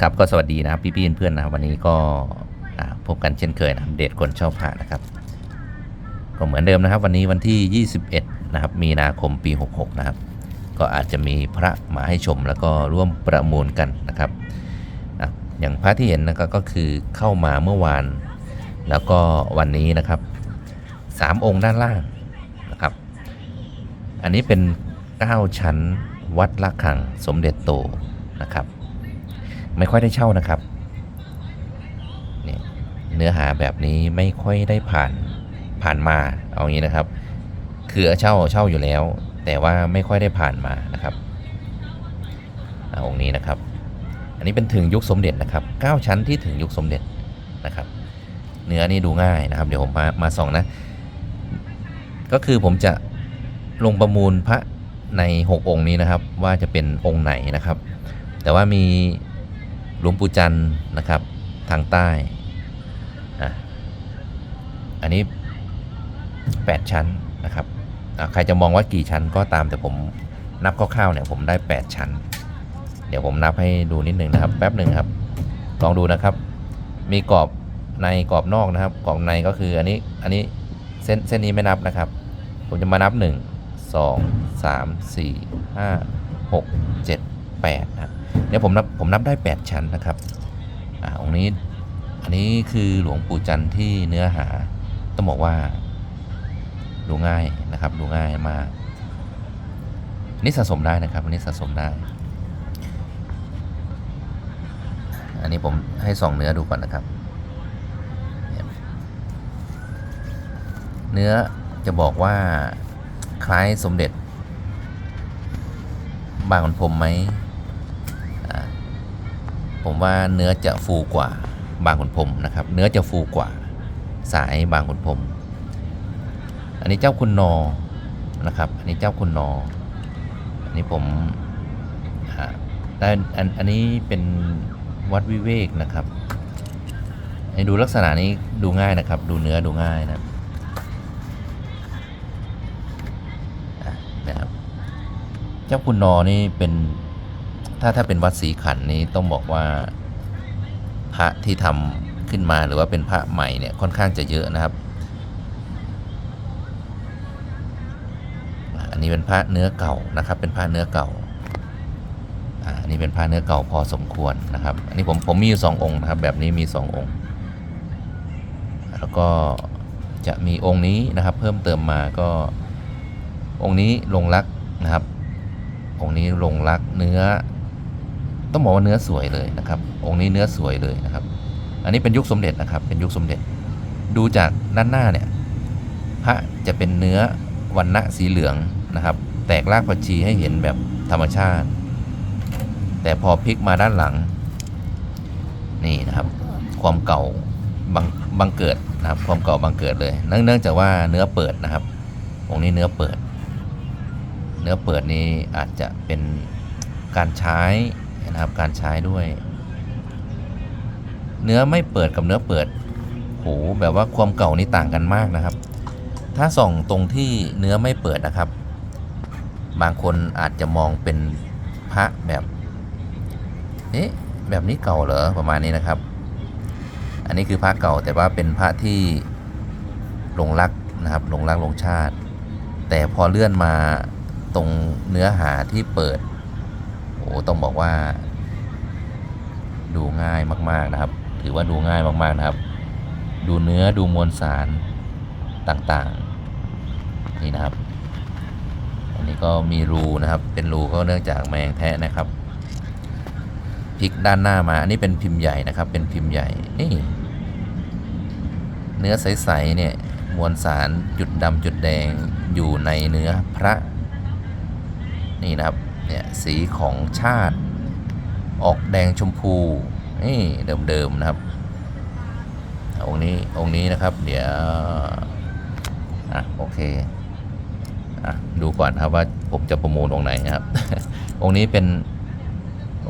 ครับก็สวัสดีนะครับพี่ๆเพื่อนๆนะครับวันนี้ก็พบกันเช่นเคยนะครับเดทคนชอบพระนะครับ ก็เหมือนเดิมนะครับ วันนี้วันที่ 21 นะครับ มีนาคมปี 66 นะครับ ก็อาจจะมีพระมาให้ชมแล้วก็ร่วมประมูลกันนะครับอะอย่างพระที่เห็นนะครับก็คือเข้ามาเมื่อวาน แล้วก็วันนี้นะครับสามองค์ด้านล่างนะครับ อันนี้เป็น 9 ชั้นวัดละคังสมเด็จโตนะครับ ไม่ค่อยได้เช่านะครับนี่เนื้อหาแบบนี้ไม่ค่อยได้ผ่านผ่านมาเอางี้นะครับคือเช่าเช่าอยู่แล้ว แต่ว่าไม่ค่อยได้ผ่านมานะครับอาองค์นี้นะครับ อันนี้เป็นถึงยุคสมเด็จนะครับ 9 ชั้นที่ถึงยุคสมเด็จนะครับ เนื้อนี่ดูง่ายนะครับ เดี๋ยวผมมามาส่องนะ ก็คือผมจะลงประมูลพระใน 6 องค์นี้นะครับ ว่าจะเป็นองค์ไหนนะครับ แต่ว่ามี ลวงปู่จันทร์นะครับทางใต้อะอันนี้ 8 ชั้นนะครับใครจะมองว่ากี่ชั้นก็ตามแต่ผมนับคร่าวๆเนี่ยผมได้ 8 ชั้น เดี๋ยวผมนับให้ดูนิดนึงนะครับ แป๊บหนึ่งครับ ลองดูนะครับ มีกรอบในกรอบนอกนะครับ กรอบในก็คืออันนี้อันนี้เส้นเส้นนี้ไม่นับนะครับ ผมจะมานับ 1 2 3 4 5 6 7 8นะครับ เดี๋ยวผมนับผมนับได้ 8 ชั้นนะครับอ่าองค์นี้อันนี้คือหลวงปู่จันทร์ที่เนื้อหาต้องบอกว่าดูง่ายนะครับดูง่ายมากนี่สะสมได้นะครับอันนี้สะสมได้ อันนี้ผมให้ส่องเนื้อดูก่อนนะครับ เนื้อจะบอกว่าคล้ายสมเด็จบางขุนพรมไหม ผมว่าเนื้อจะฟูกว่าบางขุนพรมนะครับ เนื้อจะฟูกว่าสายบางขุนพรมอันนี้เจ้าคุณนอนะครับ อันนี้เจ้าคุณนออันนี้ผมอ่าได้อันอันนี้เป็นวัดวิเวกนะครับดูลักษณะนี้ดูง่ายนะครับ ดูเนื้อดูง่ายนะครับอะนะครับ เจ้าคุณนอนี่เป็น ถ้าถ้าเป็นวัดศรีขันนี่ต้องบอกว่าพระที่ทำขึ้นมาหรือว่าเป็นพระใหม่เนี่ยค่อนข้างจะเยอะนะครับ อันนี้เป็นพระเนื้อเก่านะครับ เป็นพระเนื้อเก่าอะอันนี้เป็นพระเนื้อเก่าพอสมควรนะครับ อันนี้ผมผมมีอยู่สององค์นะครับ แบบนี้มีสององค์ แล้วก็จะมีองค์นี้นะครับ เพิ่มเติมมาก็องค์นี้ลงรักนะครับ องค์นี้ลงรักเนื้อ ต้องบอกว่าเนื้อสวยเลยนะครับ องค์นี้เนื้อสวยเลยนะครับ อันนี้เป็นยุคสมเด็จนะครับ เป็นยุคสมเด็จ ดูจากด้านหน้าเนี่ยพระจะเป็นเนื้อวันณะสีเหลืองนะครับ แตกรากผักชีให้เห็นแบบธรรมชาติ แต่พอพลิกมาด้านหลัง นี่นะครับ ความเก่าบังบังเกิดนะครับ ความเก่าบังเกิดเลย เนื่องเนื่องจากว่าเนื้อเปิดนะครับ องค์นี้เนื้อเปิด เนื้อเปิดนี้อาจจะเป็นการใช้ นะครับการใช้ด้วย เนื้อไม่เปิดกับเนื้อเปิดโหแบบว่าความเก่านี่ต่างกันมากนะครับ ถ้าส่องตรงที่เนื้อไม่เปิดนะครับ บางคนอาจจะมองเป็นพระแบบเอ๊ะแบบนี้เก่าเหรอประมาณนี้นะครับ อันนี้คือพระเก่าแต่ว่าเป็นพระที่หลงรักนะครับหลงรักหลงชาติ แต่พอเลื่อนมาตรงเนื้อหาที่เปิด โอ้ต้องบอกว่า ดูง่ายมาก ๆนะครับ ถือว่าดูง่ายมากๆนะครับ ดูเนื้อดูมวลสารต่างๆ นี่นะครับ อันนี้ก็มีรูนะครับ เป็นรูก็เนื่องจากแมงแทะนะครับพลิกด้านหน้ามา อันนี้เป็นพิมพ์ใหญ่นะครับ เป็นพิมพ์ใหญ่นี่เนื้อใสๆเนี่ยมวลสารจุดดำจุดแดงอยู่ในเนื้อพระ นี่นะครับ เนี่ยสีของชาติ ออกแดงชมพู นี่เดิมๆนะครับองค์นี้องค์นี้นะครับ เดี๋ยวอะโอเคอะดูก่อนครับว่าผมจะประมูลองค์ไหนนะครับ องค์นี้เป็น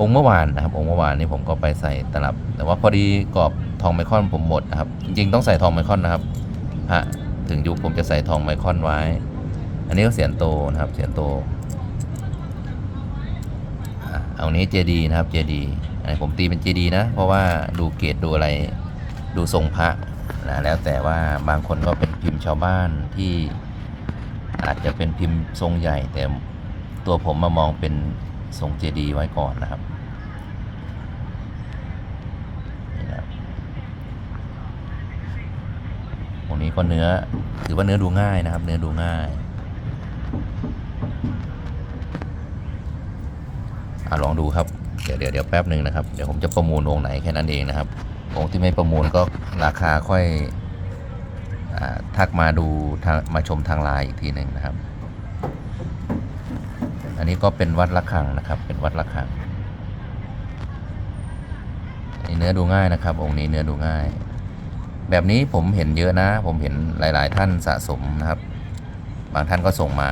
องค์เมื่อวานนะครับ องค์เมื่อวานนี้ผมก็ไปใส่ตลับ แต่ว่าพอดีกรอบทองไมคอนผมหมดนะครับ จริงๆต้องใส่ทองไมคอนนะครับฮะถึงยุคผมจะใส่ทองไมคอนไว้ อันนี้ก็เสียนโตนะครับ เสียนโต อะเอาองนี้เจดีนะครับเจดีอันนี้ผมตีเป็นเจดีนะ เพราะว่าดูเกรดดูอะไรดูทรงพระนะแล้วแต่ว่าบางคนก็เป็นพิมพ์ชาวบ้านที่อาจจะเป็นพิมพ์ทรงใหญ่ แต่ตัวผมมามองเป็นทรงเจดีไว้ก่อนนะครับนี่นะครับองนี้ก็เนื้อถือว่าเนื้อดูง่ายนะครับ เนื้อดูง่าย อะ ลองดูครับเดี๋ยวเดี๋ยวเดี๋ยวแป๊บหนึ่งนะครับเดี๋ยวผมจะประมูลองค์ไหนแค่นั้นเองนะครับองค์ที่ไม่ประมูลก็ราคาค่อยอทักมาดูมาชมทางไลน์อีกทีหนึ่งนะครับ อันนี้ก็เป็นวัดระฆังนะครับ เป็นวัดระฆังนเนื้อดูง่ายนะครับ องค์นี้เนื้อดูง่าย แบบนี้ผมเห็นเยอะนะ ผมเห็นหลาย ๆ ท่านสะสมนะครับ บางท่านก็ส่งมา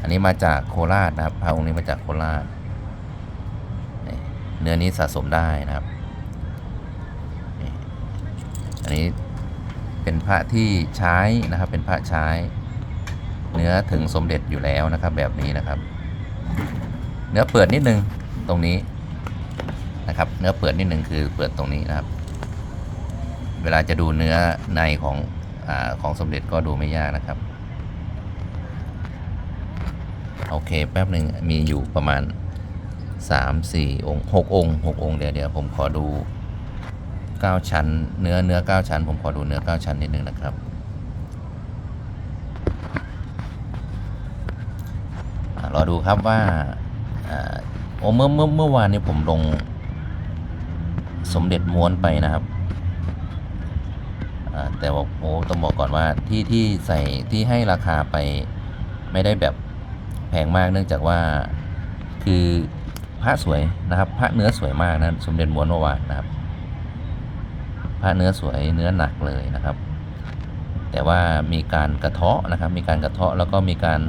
อันนี้มาจากโคราชนะครับพระองค์นี้มาจากโคราช เนื้อนี้สะสมได้นะครับ อันนี้เป็นพระที่ใช้นะครับ เป็นพระใช้ เนื้อถึงสมเด็จอยู่แล้วนะครับ แบบนี้นะครับ เนื้อเปิดนิดนึงตรงนี้นะครับ เนื้อเปิดนิดนึงคือเปิดตรงนี้นะครับ เวลาจะดูเนื้อในของอของสมเด็จก็ดูไม่ยากนะครับ โอเคแป๊บหนึ่งมีอยู่ประมาณ สามสี่องค์หกองค์หกองค์เดี๋ยวเดี๋ยวผมขอดูเก้าชั้น เนื้อเนื้อเก้าชั้น ผมขอดูเนื้อเก้าชั้นนิดนึงนะครับรอดูครับว่าโอ้เมื่อเมื่อเมื่อวานนี้ผมลงสมเด็จม้วนไปนะครับแต่ว่าโอ้ต้องบอกก่อนว่าที่ที่ใส่ที่ให้ราคาไปไม่ได้แบบแพงมากเนื่องจากว่าคือ พระสวยนะครับ พระเนื้อสวยมากนะสมเด็จม้วนเมื่อวานนะครับ พระเนื้อสวยเนื้อหนักเลยนะครับ แต่ว่ามีการกระเทาะนะครับ มีการกระเทาะแล้วก็มีการ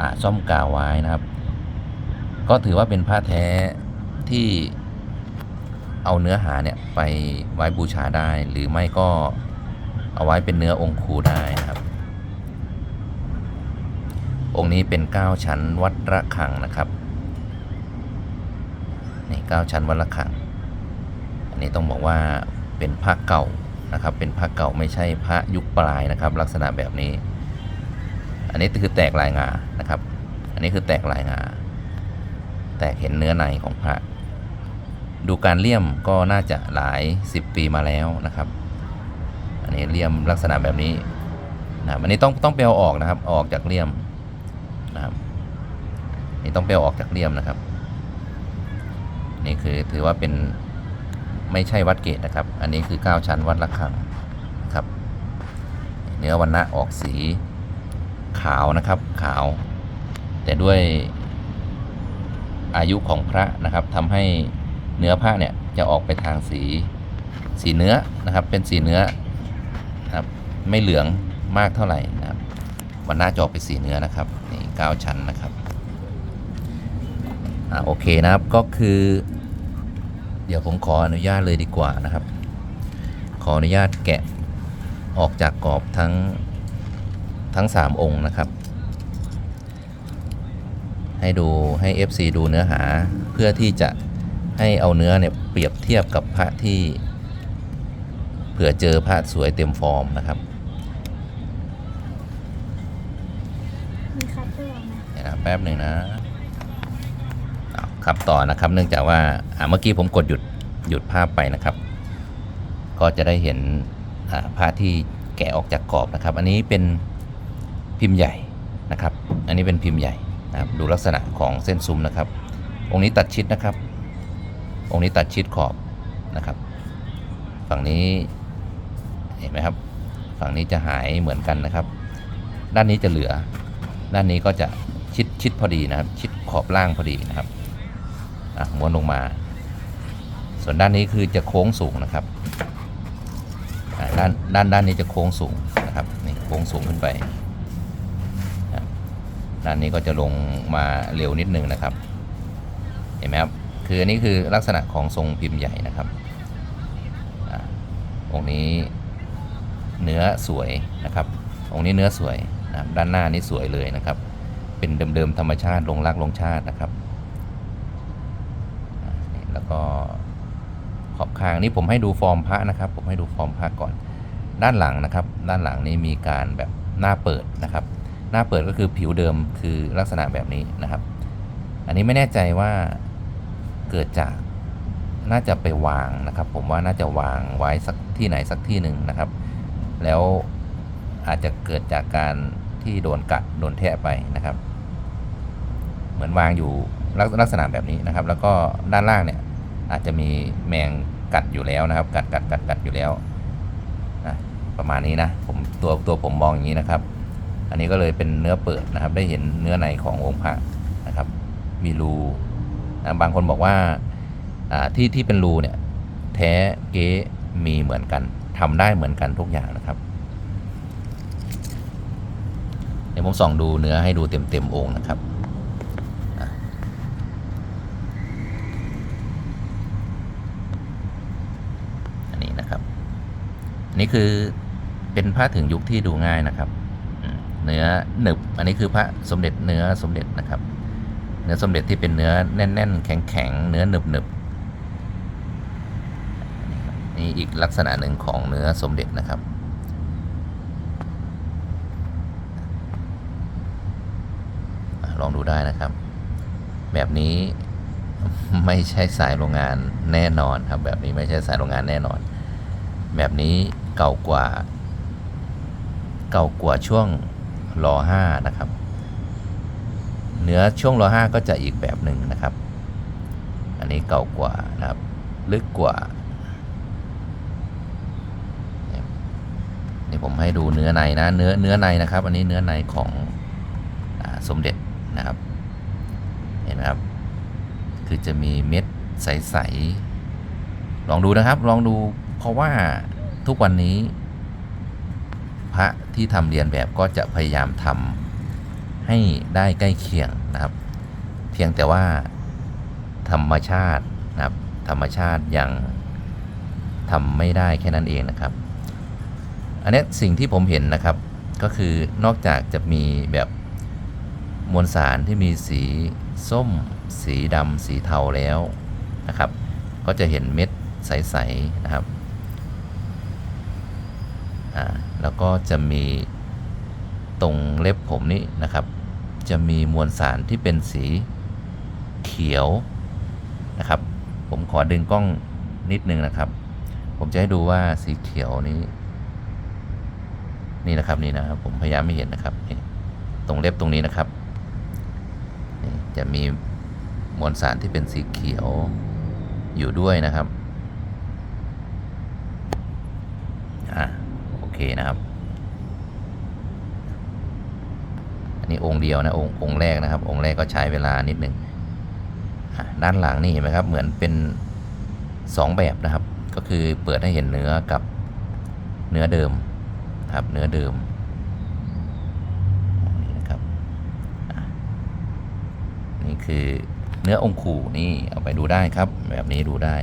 อาซ่อมกาวไว้นะครับ ก็ถือว่าเป็นพระแท้ที่เอาเนื้อหาเนี่ยไปไว้บูชาได้ หรือไม่ก็เอาไว้เป็นเนื้อองค์คูได้นะครับ องค์นี้เป็น 9 ชั้นวัดระฆังนะครับ นี่เก้าชั้นวัดระฆังอันนี้ต้องบอกว่าเป็นพระเก่านะครับ เป็นพระเก่าไม่ใช่พระยุคปลายนะครับ ลักษณะแบบนี้ อันนี้คือแตกลายงานะครับ อันนี้คือแตกลายงาแตกเห็นเนื้อในของพระ ดูการเลี่ยมก็น่าจะหลาย 10 ปีมาแล้วนะครับ อันนี้เลี่ยมลักษณะแบบนี้นะอันนี้ต้องต้องเปลวออกนะครับ ออกจากเลี่ยมนะครับนี่ต้องเปลวออกจากเลี่ยมนะครับ นี่คือถือว่าเป็นไม่ใช่วัดเกตนะครับ อันนี้คือ 9 ชั้นวัดระฆังครับ เนื้อวันณะออกสีขาวนะครับขาว แต่ด้วยอายุของพระนะครับทำให้เนื้อผ้าเนี่ยจะออกไปทางสีสีเนื้อนะครับ เป็นสีเนื้อครับไม่เหลืองมากเท่าไหร่นะครับวันหน้าจอกเป็นสีเนื้อนะครับนี่เก้าชั้นนะครับ อ่าโอเคนะครับก็คือ เดี๋ยวผมขออนุญาตเลยดีกว่านะครับ ขออนุญาตแกะออกจากกรอบทั้งทั้ง 3 องค์นะครับ ให้ดูให้ FC ดูเนื้อหาเพื่อที่จะให้เอาเนื้อเนี่ยเปรียบเทียบกับพระที่เผื่อเจอพระสวยเต็มฟอร์มนะครับมีคัตเตอร์ไหมเดี๋ยวนะแป๊บหนึ่งนะ อ้าวครับต่อนะครับ เนื่องจากว่าเมื่อกี้ผมกดหยุดหยุดภาพไปนะครับ ก็จะได้เห็นอ่าผ้าที่แกะออกจากกรอบนะครับ อันนี้เป็นพิมพ์ใหญ่นะครับ อันนี้เป็นพิมพ์ใหญ่นะครับดูลักษณะของเส้นซุ้มนะครับ องค์นี้ตัดชิดนะครับ องค์นี้ตัดชิดขอบนะครับ ฝั่งนี้เห็นไหมครับ ฝั่งนี้จะหายเหมือนกันนะครับ ด้านนี้จะเหลือ ด้านนี้ก็จะชิดชิดพอดีนะครับ ชิดขอบล่างพอดีนะครับ ม้วนลงมา ส่วนด้านนี้คือจะโค้งสูงนะครับด้านด้านด้านนี้จะโค้งสูงนะครับนี่โค้งสูงขึ้นไปด้านนี้ก็จะลงมาเร็วนิดนึงนะครับ เห็นไหมครับคืออันนี้คือลักษณะของทรงพิมพ์ใหญ่นะครับอะองค์นี้เนื้อสวยนะครับองค์นี้เนื้อสวยนะครับด้านหน้านี่สวยเลยนะครับ เป็นเดิมๆธรรมชาติลงรักลงชาตินะครับ แล้วก็ขอบคางนี่ผมให้ดูฟอร์มพระนะครับ ผมให้ดูฟอร์มพระก่อน ด้านหลังนะครับ ด้านหลังนี้มีการแบบหน้าเปิดนะครับ หน้าเปิดก็คือผิวเดิมคือลักษณะแบบนี้นะครับ อันนี้ไม่แน่ใจว่าเกิดจากน่าจะไปวางนะครับ ผมว่าน่าจะวางไว้สักที่ไหนสักที่หนึ่งนะครับ แล้วอาจจะเกิดจากการที่โดนกัดโดนแทะไปนะครับ เหมือนวางอยู่ ลักษณะแบบนี้นะครับ แล้วก็ด้านล่างเนี่ยอาจจะมีแมงกัดอยู่แล้วนะครับ กัดกัดกัดกัดอยู่แล้วนะประมาณนี้นะผมตัวตัวผมมองอย่างนี้นะครับ อันนี้ก็เลยเป็นเนื้อเปิดนะครับ ได้เห็นเนื้อในขององค์พระนะครับ มีรูนะบางคนบอกว่าที่ที่เป็นรูเนี่ยแท้เก๊มีเหมือนกันทำได้เหมือนกันทุกอย่างนะครับ เดี๋ยวผมส่องดูเนื้อให้ดูเต็มเต็มๆองค์นะครับอะอันนี้นะครับ นี่คือเป็นผ้าถึงยุคที่ดูง่ายนะครับเนื้อหนึบอันนี้คือพระสมเด็จเนื้อสมเด็จนะครับ เนื้อสมเด็จที่เป็นเนื้อแน่น ๆ แข็งๆเนื้อหนึบหนึบนี่อีกลักษณะหนึ่งของเนื้อสมเด็จนะครับ ลองดูได้นะครับ แบบนี้ไม่ใช่สายโรงงานแน่นอนครับ แบบนี้ไม่ใช่สายโรงงานแน่นอน แบบนี้ เก่ากว่า เก่ากว่าช่วงรอห้านะครับ เนื้อช่วงรอห้าก็จะอีกแบบหนึ่งนะครับ อันนี้เก่ากว่านะครับ ลึกกว่านี่ผมให้ดูเนื้อในนะ เนื้อเนื้อในนะครับ อันนี้เนื้อในของอสมเด็จนะครับ เห็นไหมครับ คือจะมีเม็ดใสๆลองดูนะครับ ลองดูเพราะว่า ทุกวันนี้ พระที่ทำเรียนแบบก็จะพยายามทำให้ได้ใกล้เคียงนะครับ เพียงแต่ว่าธรรมชาตินะครับ ธรรมชาติยังทำไม่ได้แค่นั้นเองนะครับ อันนี้สิ่งที่ผมเห็นนะครับก็คือนอกจากจะมีแบบมวลสารที่มีสีส้ม สีดำสีเทาแล้วนะครับ ก็จะเห็นเม็ดใส ๆ นะครับ อ่าแล้วก็จะมีตรงเล็บผมนี่นะครับ จะมีมวลสารที่เป็นสีเขียวนะครับ ผมขอดึงกล้องนิดนึงนะครับ ผมจะให้ดูว่าสีเขียวนี้ นี่นะครับนี่นะครับผมพยายามไม่เห็นนะครับนี่ตรงเล็บตรงนี้นะครับนี่จะมีมวลสารที่เป็นสีเขียวอยู่ด้วยนะครับอะโอเค นะครับ อันนี้องค์เดียวนะองค์องค์แรกนะครับ องค์แรกก็ใช้เวลานิดหนึ่งด้านหลังนี่เห็นไหมครับ เหมือนเป็นสองแบบนะครับ ก็คือเปิดให้เห็นเนื้อกับเนื้อเดิมนะครับ เนื้อเดิมนี่นะครับนี่คือเนื้อองคูนี่เอาไปดูได้ครับ แบบนี้ดูได้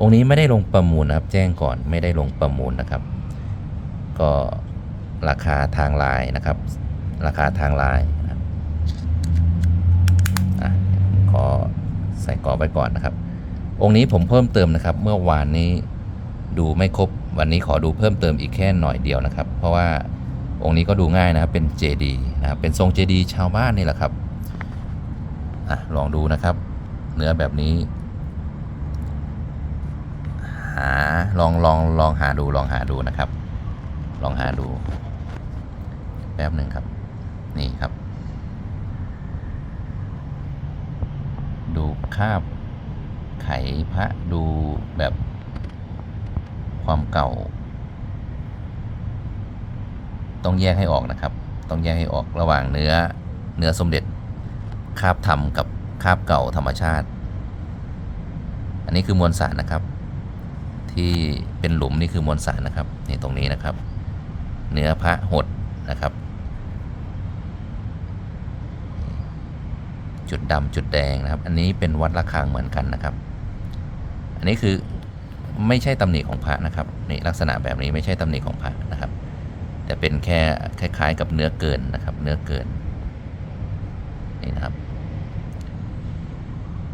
องค์นี้ไม่ได้ลงประมูลนะครับ แจ้งก่อนไม่ได้ลงประมูลนะครับ ก็ราคาทางไลน์นะครับ ราคาทางไลน์นะครับขอใส่กรอบไว้ก่อนนะครับ องค์นี้ผมเพิ่มเติมนะครับ เมื่อวานนี้ดูไม่ครบ วันนี้ขอดูเพิ่มเติมอีกแค่หน่อยเดียวนะครับ เพราะว่าองค์นี้ก็ดูง่ายนะครับ เป็นเจดีนะครับ เป็นทรงเจดีชาวบ้านนี่แหละครับอะลองดูนะครับ เนื้อแบบนี้ หาลองลองลองหาดูลองหาดูนะครับ ลองหาดู แป๊บหนึ่งครับ นี่ครับ ดูคาบไขพระดูแบบความเก่า ต้องแยกให้ออกนะครับ ต้องแยกให้ออกระหว่างเนื้อเนื้อสมเด็จคาบทำกับคาบเก่าธรรมชาติ อันนี้คือมวลสารนะครับ ที่เป็นหลุมนี่คือมวลสารนะครับนี่ตรงนี้นะครับ เนื้อพระหดนะครับ จุดดำจุดแดงนะครับ อันนี้เป็นวัดระฆังเหมือนกันนะครับ อันนี้คือไม่ใช่ตำหนิของพระนะครับนี่ลักษณะแบบนี้ไม่ใช่ตำหนิของพระนะครับ แต่เป็นแค่คล้ายๆ กับเนื้อเกินนะครับ เนื้อเกินนี่นะครับ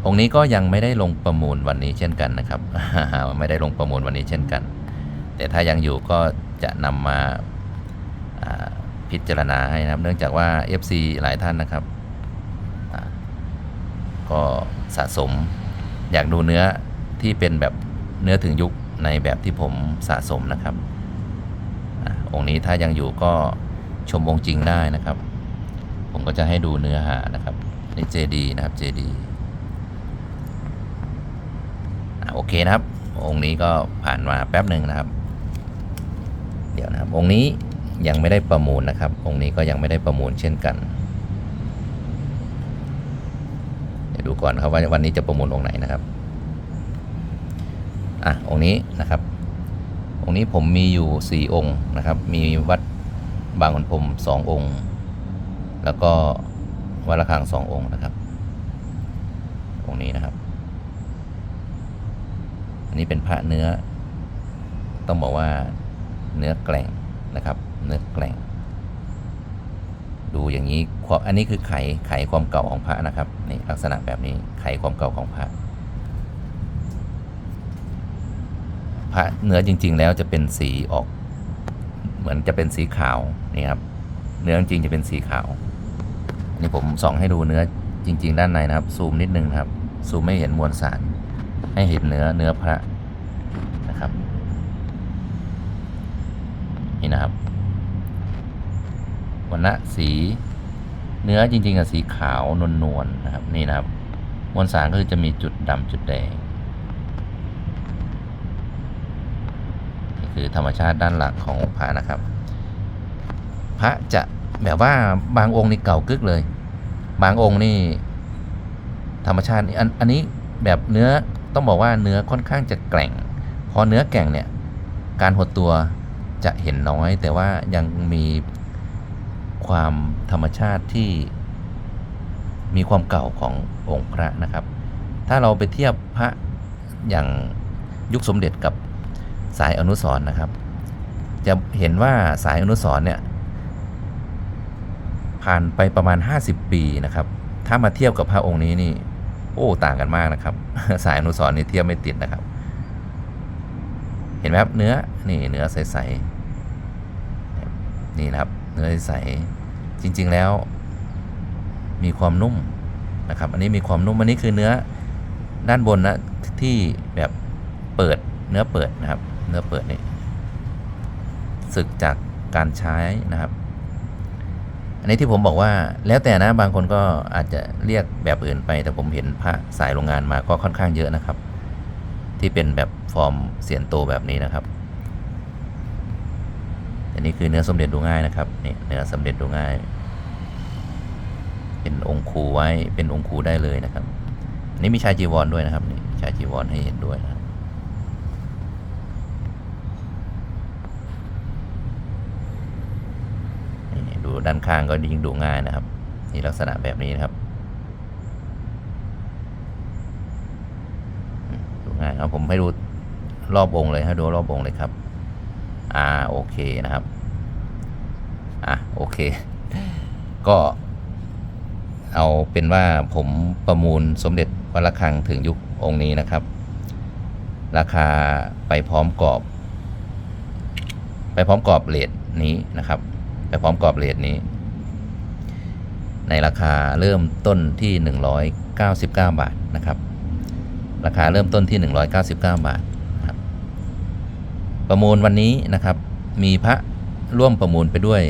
องค์นี้ก็ยังไม่ได้ลงประมูลวันนี้เช่นกันนะครับ ไม่ได้ลงประมูลวันนี้เช่นกัน แต่ถ้ายังอยู่ก็จะนำมาอ่า พิจารณาให้นะครับ เนื่องจากว่า FC หลายท่านนะครับ ก็สะสมอยากดูเนื้อที่เป็นแบบเนื้อถึงยุคในแบบที่ผมสะสมนะครับอองค์นี้ถ้ายังอยู่ก็ชมองค์จริงได้นะครับ ผมก็จะให้ดูเนื้อหานะครับนี่เจดีนะครับเจดีโอเคนะครับ องค์นี้ก็ผ่านมาแป๊บหนึ่งนะครับ เดี๋ยวนะครับ องค์นี้ ยังไม่ได้ประมูลนะครับ องค์นี้ก็ยังไม่ได้ประมูลเช่นกัน เดี๋ยวดูก่อนครับว่าวันนี้จะประมูลองค์ไหนนะครับ อะ องค์นี้นะครับ องค์นี้ผมมีอยู่ 4 องค์นะครับ มีวัดบางขุนพรมสององค์ แล้วก็วัดระฆังสององค์นะครับ องค์นี้นะครับ อันนี้เป็นพระเนื้อ ต้องบอกว่าเนื้อแกล่งนะครับ เนื้อแกล่ง ดูอย่างนี้ความอันนี้คือไขไขความเก่าของพระนะครับนี่ลักษณะแบบนี้ไขความเก่าของพระพระเนื้อจริง ๆ แล้วจะเป็นสีออก เหมือนจะเป็นสีขาวนี่ครับเนื้อจริงๆจะเป็นสีขาวอันนี้ผมส่องให้ดูเนื้อจริง ๆ ด้านในนะครับ ซูมนิดนึงครับ ซูมไม่เห็นมวลสาร ให้เห็นเนื้อเนื้อพระนะครับนี่นะครับ วันณะสีเนื้อจริงๆอะสีขาวนวลๆนะครับนี่นะครับมวลสารก็คือจะมีจุดดำจุดแดงนี่คือธรรมชาติด้านหลังของพระนะครับ พระจะแบบว่าบางองค์นี่เก่ากึกเลย บางองค์นี่ ธรรมชาตินี่อันอันนี้แบบเนื้อต้องบอกว่าเนื้อค่อนข้างจะแกร่ง พอเนื้อแกร่งเนี่ย การหดตัวจะเห็นน้อย แต่ว่ายังมี ความธรรมชาติที่มีความเก่าขององค์พระนะครับ ถ้าเราไปเทียบพระอย่างยุคสมเด็จกับสายอนุสร์นะครับ จะเห็นว่าสายอนุสร์เนี่ยผ่านไปประมาณ 50 ปีนะครับ ถ้ามาเทียบกับพระองค์นี้นี่ โอ้ต่างกันมากนะครับ สายอนุสร์นี่เทียบไม่ติดนะครับ เห็นไหมครับเนื้อนี่เนื้อใสๆนี่นะครับ เนื้อใส จริง ๆ แล้วมีความนุ่มนะครับ อันนี้มีความนุ่ม อันนี้คือเนื้อด้านบนนะที่แบบเปิดเนื้อเปิดนะครับ เนื้อเปิดนี่สึกจากการใช้นะครับ อันนี้ที่ผมบอกว่าแล้วแต่นะบางคนก็อาจจะเรียกแบบอื่นไป แต่ผมเห็นพระสายโรงงานมาก็ค่อนข้างเยอะนะครับ ที่เป็นแบบฟอร์มเสียนโตแบบนี้นะครับ อันนี้คือเนื้อสมเด็จดูง่ายนะครับนี่เนื้อสมเด็จดูง่าย เป็นองค์ครูไว้เป็นองค์ครูได้เลยนะครับอันนี้มีชายจีวรด้วยนะครับนี่ชายจีวรให้เห็นด้วยนะดูด้านข้างก็ยิ่งดูง่ายนะครับนี่ลักษณะแบบนี้นะครับดูง่ายครับผมให้ดูรอบองค์เลยให้ดูรอบองค์เลยครับ อ่าโอเคนะครับ อะโอเค ก็เอาเป็นว่าผมประมูลสมเด็จวัดระฆังถึงยุคองค์นี้นะครับ ราคาไปพร้อมกรอบ ไปพร้อมกรอบเลทนี้นะครับ ไปพร้อมกรอบเลทนี้ ในราคาเริ่มต้นที่ 199 บาทนะครับ ราคาเริ่มต้นที่ 199 บาทนะครับ ประมูลวันนี้นะครับ มีพระร่วมประมูลไปด้วย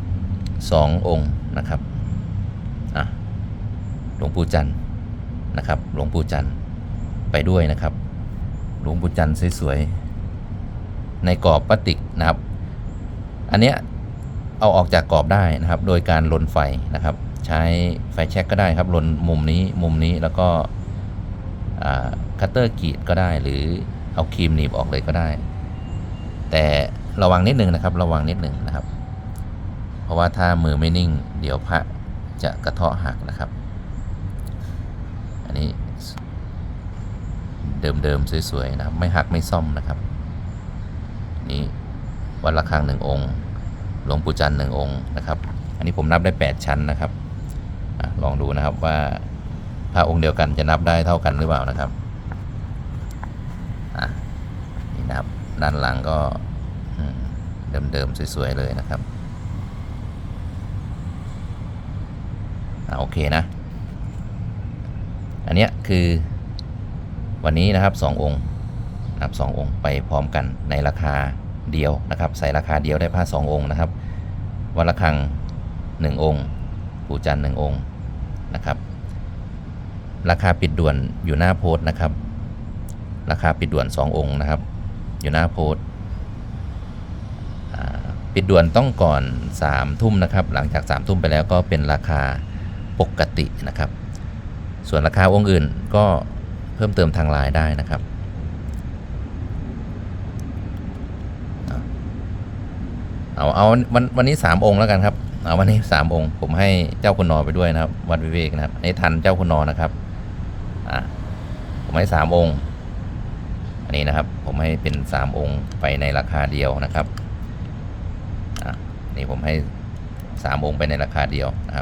2 องค์นะครับอะหลวงปู่จันทร์นะครับ หลวงปู่จันทร์ไปด้วยนะครับ หลวงปู่จันทร์สวยๆ ในกรอบพลาสติกนะครับ อันเนี้ยเอาออกจากกรอบได้นะครับ โดยการลนไฟนะครับ ใช้ไฟแช็กก็ได้ครับลนมุมนี้มุมนี้แล้วก็คัตเตอร์กรีดก็ได้หรือ เอาครีมหนีบออกเลยก็ได้ แต่ระวังนิดนึงนะครับ ระวังนิดนึงนะครับ เพราะว่าถ้ามือไม่นิ่ง เดี๋ยวพระจะกระเทาะหักนะครับ อันนี้เดิมๆสวยๆนะครับ ไม่หักไม่ซ่อมนะครับ นี่วัดระฆังหนึ่งองค์หลวงปู่จันทร์หนึ่งองค์นะครับ อันนี้ผมนับได้ 8 ชั้นนะครับอลองดูนะครับว่าพระองค์เดียวกันจะนับได้เท่ากันหรือเปล่านะครับอะ นะครับ ด้านหลังก็เดิมๆสวยๆเลยนะครับอโอเคนะ อันเนี้ยคือวันนี้นะครับสององค์นะครับสององค์ไปพร้อมกันในราคาเดียวนะครับ ใส่ราคาเดียวได้ผ้าสององค์นะครับวัดระฆังหนึ่งองค์ ปูจันทร์หนึ่งองค์นะครับ ราคาปิดด่วนอยู่หน้าโพสต์นะครับ ราคาปิดด่วน 2 องค์นะครับ อยู่หน้าโพสต์ปิดด่วนต้องก่อน3ทุ่มนะครับ หลังจาก3ทุ่มไปแล้วก็เป็นราคาปกตินะครับ ส่วนราคาองค์อื่นก็เพิ่มเติมทางไลน์ได้นะครับเอาเอาวันวันนี้สามองค์แล้วกันครับเอาวันนี้สามองค์ ผมให้เจ้าคุณนอไปด้วยนะครับ วัดวิเวกนะครับให้ทันเจ้าคุณนอนะครับอะผมให้สามองค์ อันนี้นะครับผมให้เป็นสามองค์ไปในราคาเดียวนะครับ อะนี่ผมให้สามองค์ไปในราคาเดียวนะครับ